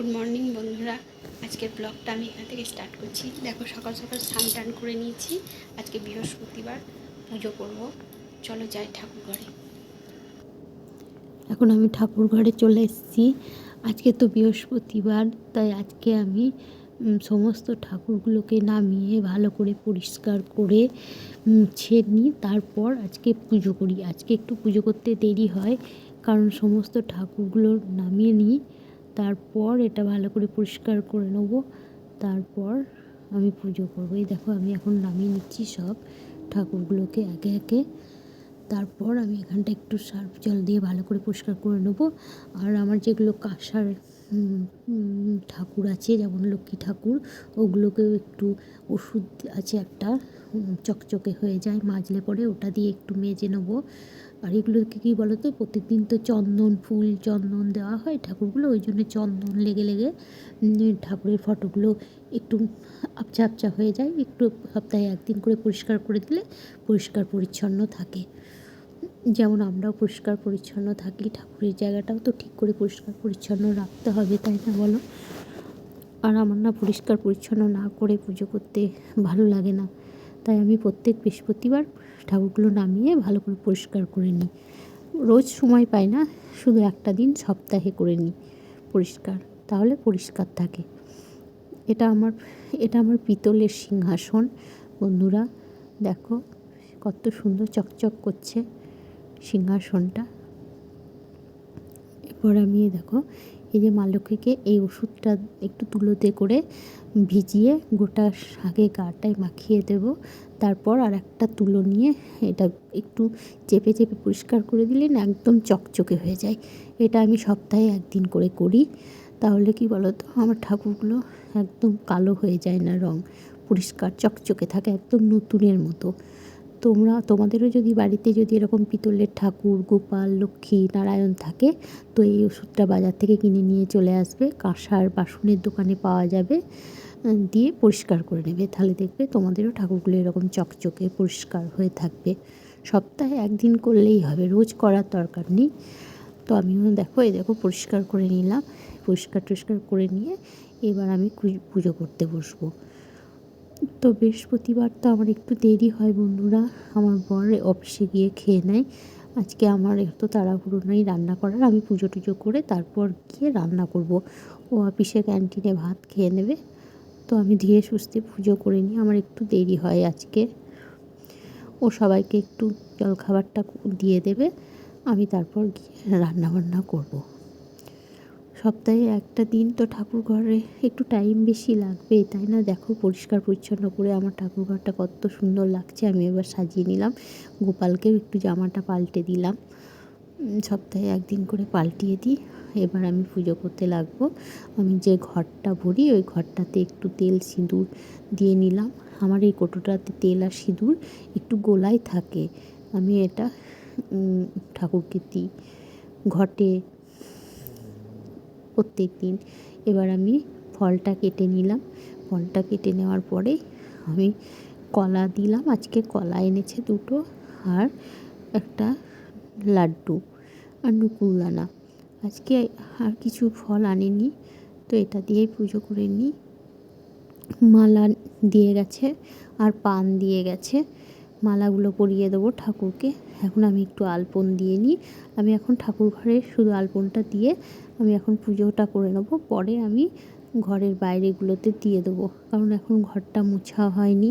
Good morning বন্ধুরা। আজকের ব্লগটা আমি এখান থেকে স্টার্ট করছি। দেখো, সকাল সকাল স্নান টান করে নিয়েছি। আজকে বৃহস্পতিবার পুজো করব। চলো যাই ঠাকুর ঘরে এখন আমি ঠাকুর ঘরে চলে এসেছি। আজকে তো বৃহস্পতিবার, তাই আজকে আমি সমস্ত ঠাকুরগুলোকে নামিয়ে ভালো করে পরিষ্কার করে মুছে নিই তারপর আজকে পুজো করি। আজকে একটু পুজো করতে দেরি হয়, কারণ সমস্ত ঠাকুরগুলো নামিয়ে নিই। তারপর এটা ভালো করে পরিষ্কার করে নেব। তারপর আমি পুজো করব। এই দেখো, আমি এখন নামিয়ে নিচ্ছি সব ঠাকুরগুলোকে একে একে। তারপর আমি এখানটা একটু সার্ফ জল দিয়ে ভালো করে পরিষ্কার করে নেব। আর আমার যেগুলো কাঁসার ঠাকুর আছে, যেমন লক্ষ্মী ঠাকুর। ওগুলোকেও একটু ওষুধ আছে একটা চকচকে হয়ে যায়, মাজলে পরে ওটা দিয়ে একটু মেজে নেব। আর এগুলোকে কী বলো তো তো চন্দন ফুল, চন্দন দেওয়া হয় ঠাকুরগুলো, ওই জন্য চন্দন লেগে লেগে ঠাকুরের ফটোগুলো একটু আপচা আপচা হয়ে যায়, একটু সপ্তাহে একদিন করে পরিষ্কার করে দিলে পরিষ্কার পরিচ্ছন্ন থাকে। যেমন আমরাও পরিষ্কার পরিচ্ছন্ন থাকি, ঠাকুরের জায়গাটাও তো ঠিক করে পরিষ্কার পরিচ্ছন্ন রাখতে হবে, তাই না বলো? আর আমার না পরিষ্কার পরিচ্ছন্ন না করে পুজো করতে ভালো লাগে না। তাই আমি প্রত্যেক বৃহস্পতিবার ঠাকুরগুলো নামিয়ে ভালো করে পরিষ্কার করে নিই। রোজ সময় পাই না, শুধু একটা দিন সপ্তাহে করে নিই পরিষ্কার, তাহলে পরিষ্কার থাকে। এটা আমার এটা আমার পিতলের সিংহাসন, বন্ধুরা। দেখো, কত সুন্দর চকচক করছে। সিংহাসনটা। এরপর আমি দেখো, এই যে মা লক্ষ্মীকে এই ওষুধটা একটু তুলোতে করে ভিজিয়ে গোটা শাকে গাটায় মাখিয়ে দেব। তারপর আর একটা তুলো নিয়ে এটা একটু চেপে চেপে পরিষ্কার করে দিলে না একদম চকচকে হয়ে যায়। এটা আমি সপ্তাহে একদিন করে করি। তাহলে কি বলো তো আমার ঠাকুরগুলো একদম কালো হয়ে যায় না, রং পরিষ্কার, চকচকে থাকে, একদম নতুনের মতো। তোমরা, তোমাদেরও যদি বাড়িতে যদি এরকম পিতলের ঠাকুর, গোপাল, লক্ষ্মী, নারায়ণ থাকে, তো এই ওষুধটা বাজার থেকে কিনে নিয়ে চলে আসবে। কাঁসার বাসনের দোকানে পাওয়া যাবে দিয়ে পরিষ্কার করে নেবে। তাহলে দেখবে তোমাদেরও ঠাকুরগুলো এরকম চকচকে পরিষ্কার হয়ে থাকবে। সপ্তাহে একদিন করলেই হবে, রোজ করার দরকার নেই। তো আমিও দেখো, এই দেখো, পরিষ্কার করে নিলাম। পরিষ্কার টরিষ্কার করে নিয়ে এবার আমি পুজো করতে বসবো। তো বৃহস্পতিবার তো আমার একটু দেরি হয় বন্ধুরা। আমার বর অফিসে গিয়ে খেয়ে নেয়। আজকে আমার এত তাড়াহুড়ো নেই রান্না করার। আমি পুজো টুজো করে তারপর গিয়ে রান্না করব। ও অফিসে ক্যান্টিনে ভাত খেয়ে নেবে। তো আমি ধীরে সুস্থে পুজো করে নিই। আমার একটু দেরি হয় আজকে। ও সবাইকে একটু জলখাবারটা দিয়ে দেবে। আমি তারপর গিয়ে রান্না বান্না করব। সপ্তাহে একটা দিন তো ঠাকুর ঘরে একটু টাইম বেশি লাগবে, তাই না? দেখো পরিষ্কার পরিচ্ছন্ন করে আমার ঠাকুর ঘরটা কত সুন্দর লাগছে, আমি এবার সাজিয়ে নিলাম। গোপালকেও একটু জামাটা পাল্টে দিলাম। সপ্তাহে একদিন করে পাল্টিয়ে দিই। এবার আমি পুজো করতে লাগবো। আমি যে ঘরটা ভরি, ওই ঘরটাতে একটু তেল সিঁদুর দিয়ে নিলাম। আমার এই কোটোটাতে তেল আর সিঁদুর একটু গোলাই থাকে। আমি এটা ঠাকুরকে দিই ঘটে প্রত্যেক দিন। এবার আমি ফলটা কেটে নিলাম। ফলটা কেটে নেওয়ার পরে আমি কলা দিলাম। আজকে কলা এনেছে দুটো আর একটা লাড্ডু আর নুকুলদানা আজকে আর কিছু ফল আনেনি, তো এটা দিয়েই পুজো করে নিই। মালা দিয়ে গেছে আর পান দিয়ে গেছে। মালাগুলো পরিয়ে দেবো ঠাকুরকে। এখন আমি একটু আলপন দিয়ে নিই। আমি এখন ঠাকুর ঘরে শুধু আলপনটা দিয়ে আমি এখন পুজোটা করে নেব। পরে আমি ঘরের বাইরেগুলোতে দিয়ে দেবো। কারণ এখন ঘরটা মোছা হয়নি।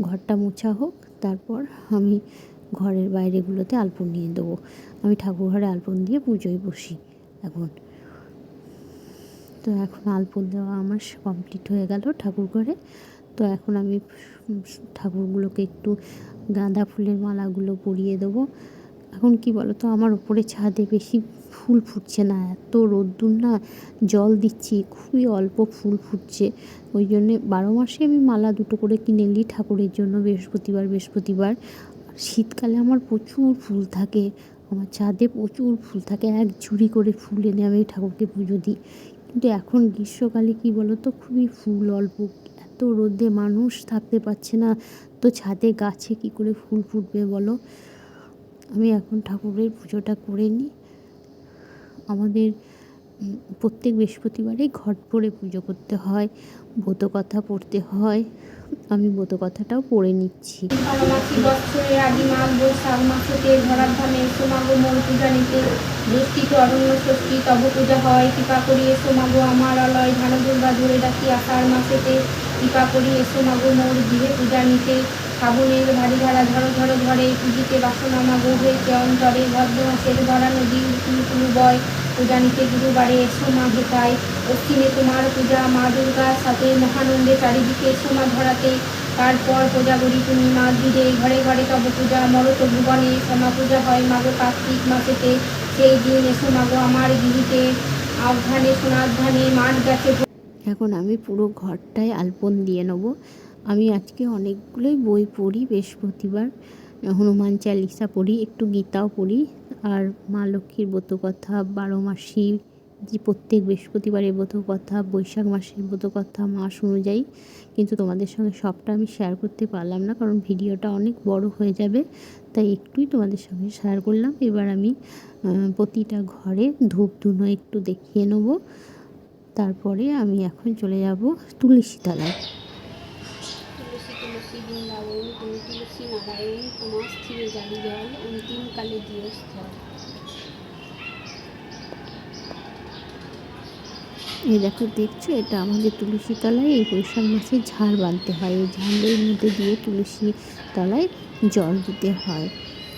ঘরটা মোছা হোক, তারপর আমি ঘরের বাইরেগুলোতে আলপন নিয়ে দেবো। আমি ঠাকুর ঘরে আলপন দিয়ে পুজোয় বসি এখন। তো এখন আলপন দেওয়া আমার কমপ্লিট হয়ে গেল ঠাকুর ঘরে তো এখন আমি ঠাকুরগুলোকে একটু গাঁদা ফুলের মালাগুলো পরিয়ে দেবো। এখন কি বলো তো আমার ওপরে ছাদে বেশি ফুল ফুটছে না, এত রোদ্দুর না, জল দিচ্ছি, খুবই অল্প ফুল ফুটছে। ওই জন্যে বারো মাসে আমি মালা দুটো করে কিনে নিই ঠাকুরের জন্য বৃহস্পতিবার বৃহস্পতিবার। শীতকালে আমার প্রচুর ফুল থাকে, আমার ছাদে প্রচুর ফুল থাকে, এক ঝুড়ি করে ফুল এনে আমি ঠাকুরকে পুজো দিই। কিন্তু এখন গ্রীষ্মকালে কি বলো তো খুবই ফুল অল্প রোদে মানুষ থাকতে পারছে না। তো ছাদে গাছে কি করে ফুল ফুটবে বলো? আমি এখন ঠাকুরের পুজোটা করে নিই। আমাদের প্রত্যেক বৃহস্পতিবারেই ঘট পড়ে পুজো করতে হয়, ব্রতকথা পড়তে হয়। আমি ব্রতকথাটাও পড়ে নিচ্ছি। অরণ্য ষষ্ঠী তব পূজা হয়। কৃপা করি এসো মাগো আমার অলয় ধরে ডাকি আষাঢ় মাসেতে। কৃপা করি এসো মাগো মোর গৃহে, পূজা নিতে। ফাগুনের ভারী ধারা ঝড়ো ঝড়ো ঝড়ে, পুজিতে বাসনা মাগো হয়েছে ভদ্র মাসের ভরা নদী কুলু বয়। পূজা নিতে গুরুবারে এসো মা হেতায় পশ্চিমে তোমার পূজা, মা দুর্গার সাথে মহানন্দে চারিদিকে এসো মা ধরাতে। তারপর পূজা করি তুমি মা দিদে ঘরে ঘরে তব পূজা, মরত ভুবনে শ্যামা পূজা হয় মাগো কার্তিক মাসেতে। সেই দিন এসো মাগো আমার গৃহীতে। আধানে সোনার ধানে মাঠ গাছে এখন আমি পুরো ঘরটায় আলপন দিয়ে নেব। আমি আজকে অনেকগুলোই বই পড়ি, বৃহস্পতিবার। হনুমান চালিসা পড়ি, একটু গীতাও পড়ি। আর মা লক্ষ্মীর ব্রতকথা, বারো মাসি, যে প্রত্যেক বৃহস্পতিবারের ব্রতকথা, বৈশাখ মাসের ব্রতকথা মাস অনুযায়ী। কিন্তু তোমাদের সঙ্গে সবটা আমি শেয়ার করতে পারলাম না, কারণ ভিডিওটা অনেক বড় হয়ে যাবে। তাই একটুই তোমাদের সঙ্গে শেয়ার করলাম। এবার আমি প্রতিটা ঘরে ধূপ ধুনো একটু দেখিয়ে নেব। তারপরে আমি এখন চলে যাব তুলসী তলায়। তুলসী তুলসী বৃন্দাবন তুমি তুলসী নারায়ণ তোমার স্থিরে জালি জল অন্তিম কালে এই দেখো দেখছ? এটা আমাদের তুলসী তলায় এই বৈশাখ মাসে ঝাড় বাঁধতে হয়। এই ঝাড়ের মধ্যে দিয়ে তুলসী তলায় জল দিতে হয়।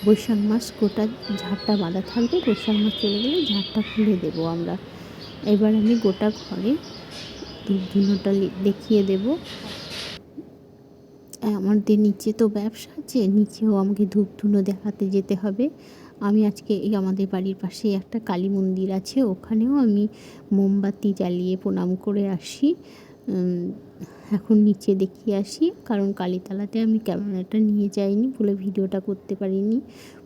বৈশাখ মাস গোটা ঝাড়টা বাঁধা থাকবে। বৈশাখ মাস চলে গেলে ঝাড়টা খুলে দেবো আমরা। এবার আমি গোটা ঘরে ধুনোটা দেখিয়ে দেবো। আমাদের নিচে তো ব্যবসা আছে, নিচেও আমাকে ধূপ ধুনো দেখাতে যেতে হবে। আমি আজকে এই আমাদের বাড়ির পাশে একটা কালী মন্দির আছে, ওখানেও আমি মোমবাতি জ্বালিয়ে প্রণাম করে আসি। এখন নিচে দেখিয়ে আসি, কারণ কালীতলাতে আমি ক্যামেরাটা নিয়ে যাইনি বলে ভিডিওটা করতে পারিনি।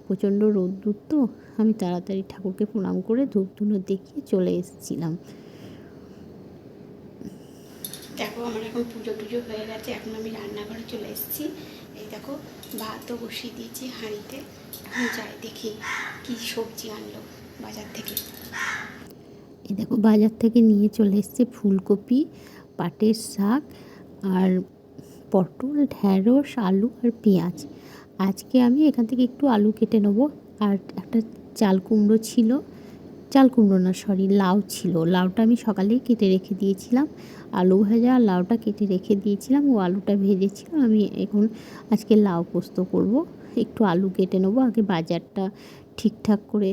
প্রচণ্ড রোদ্দুর তো আমি তাড়াতাড়ি ঠাকুরকে প্রণাম করে ধূপ ধুনো দেখিয়ে চলে এসেছিলাম। দেখো আমার এখন পুজো টুজো হয়ে গেছে এখন আমি রান্নাঘরে চলে এসেছি। এই দেখো ভাতও বসিয়ে দিয়েছি হাঁড়িতে। এখন যাই দেখি কি সবজি আনলো বাজার থেকে। এই দেখো বাজার থেকে নিয়ে চলে এসছে ফুলকপি পাটের শাক আর পটল ঢ্যাঁড়স আলু আর পেঁয়াজ। আজকে আমি এখান থেকে একটু আলু কেটে নেব। আর একটা চাল কুমড়ো ছিল। চাল কুমড়ো না সরি লাউ ছিল। লাউটা আমি সকালেই কেটে রেখে দিয়েছিলাম। আলু ভাজা আর লাউটা কেটে রেখে দিয়েছিলাম। ও আলুটা ভেজেছিলাম আমি এখন আজকে লাউ পোস্ত করব। একটু আলু কেটে নেব। আগে বাজারটা ঠিকঠাক করে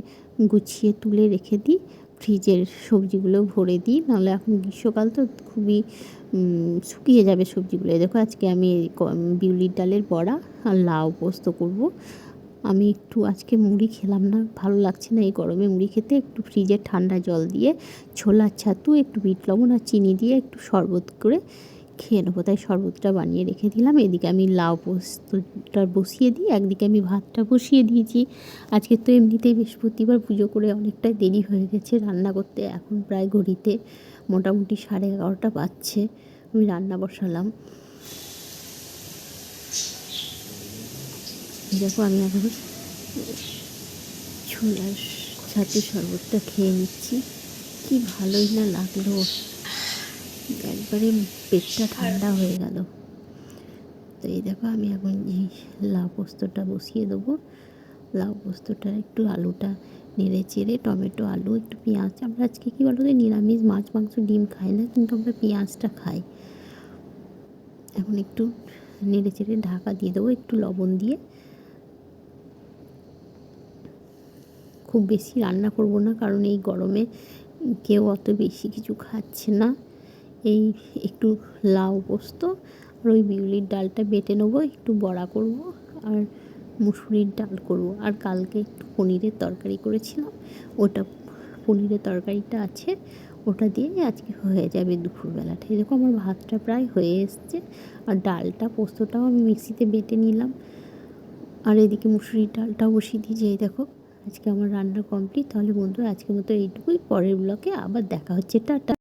গুছিয়ে তুলে রেখে দিই। ফ্রিজের সবজিগুলো ভরে দিই, নাহলে এখন গ্রীষ্মকাল তো খুবই শুকিয়ে যাবে সবজিগুলো। দেখো আজকে আমি বিউলির ডালের বড়া আর লাউ পোস্ত করব। আমি একটু আজকে মুড়ি খেলাম না, ভালো লাগছে না এই গরমে মুড়ি খেতে। একটু ফ্রিজের ঠান্ডা জল দিয়ে, ছোলার ছাতু, একটু বিট লবণ আর চিনি দিয়ে একটু শরবত করে খেয়ে নেব। তাই শরবতটা বানিয়ে রেখে দিলাম। এদিকে আমি লাউ পোস্তটা বসিয়ে দিই, একদিকে আমি ভাতটা বসিয়ে দিয়েছি। আজকে তো এমনিতেই বৃহস্পতিবার, পুজো করে অনেকটাই দেরি হয়ে গেছে রান্না করতে। এখন প্রায় ঘড়িতে মোটামুটি সাড়ে এগারোটা বাজছে, আমি রান্না বসালাম। দেখো আমি এখন ছোলার সাথে শরবতটা খেয়ে নিচ্ছি। কি ভালোই না লাগল। একবারে পেটটা ঠান্ডা হয়ে গেল। তো এই দেখো, আমি এখন এই লাউ পোস্তটা বসিয়ে দেবো। লাউ পোস্তটা একটু আলুটা নেড়ে চেড়ে, টমেটো, আলু, একটু পেঁয়াজ। আমরা আজকে কী বলো নিরামিষ মাছ, মাংস, ডিম খাই না, কিন্তু আমরা পেঁয়াজটা খাই। এখন একটু নেড়ে চেড়ে ঢাকা দিয়ে দেবো, একটু লবণ দিয়ে। খুব বেশি রান্না করব না, কারণ এই গরমে কেউ অত বেশি কিছু খাচ্ছে না। এই একটু লাউ পোস্ত আর ওই বিউলির ডালটা বেটে নেব, একটু বড়া করব আর মুসুরির ডাল করব। আর কালকে একটু পনিরের তরকারি করেছিলাম, ওটা পনিরের তরকারিটা আছে, ওটা দিয়ে আজকে হয়ে যাবে দুপুরবেলাটা এরকম আমার ভাতটা প্রায় হয়ে এসছে আর ডালটা, পোস্তটাও আমি মিক্সিতে বেটে নিলাম। আর এদিকে মুসুরির ডালটাও বসিয়ে দিয়েছি, এই দেখো আজকে আমার রান্না কমপ্লিট। তাহলে বন্ধুরা, আজকের মতো এইটুকুই, পরের ব্লকে আবার দেখা হচ্ছে, টাটা।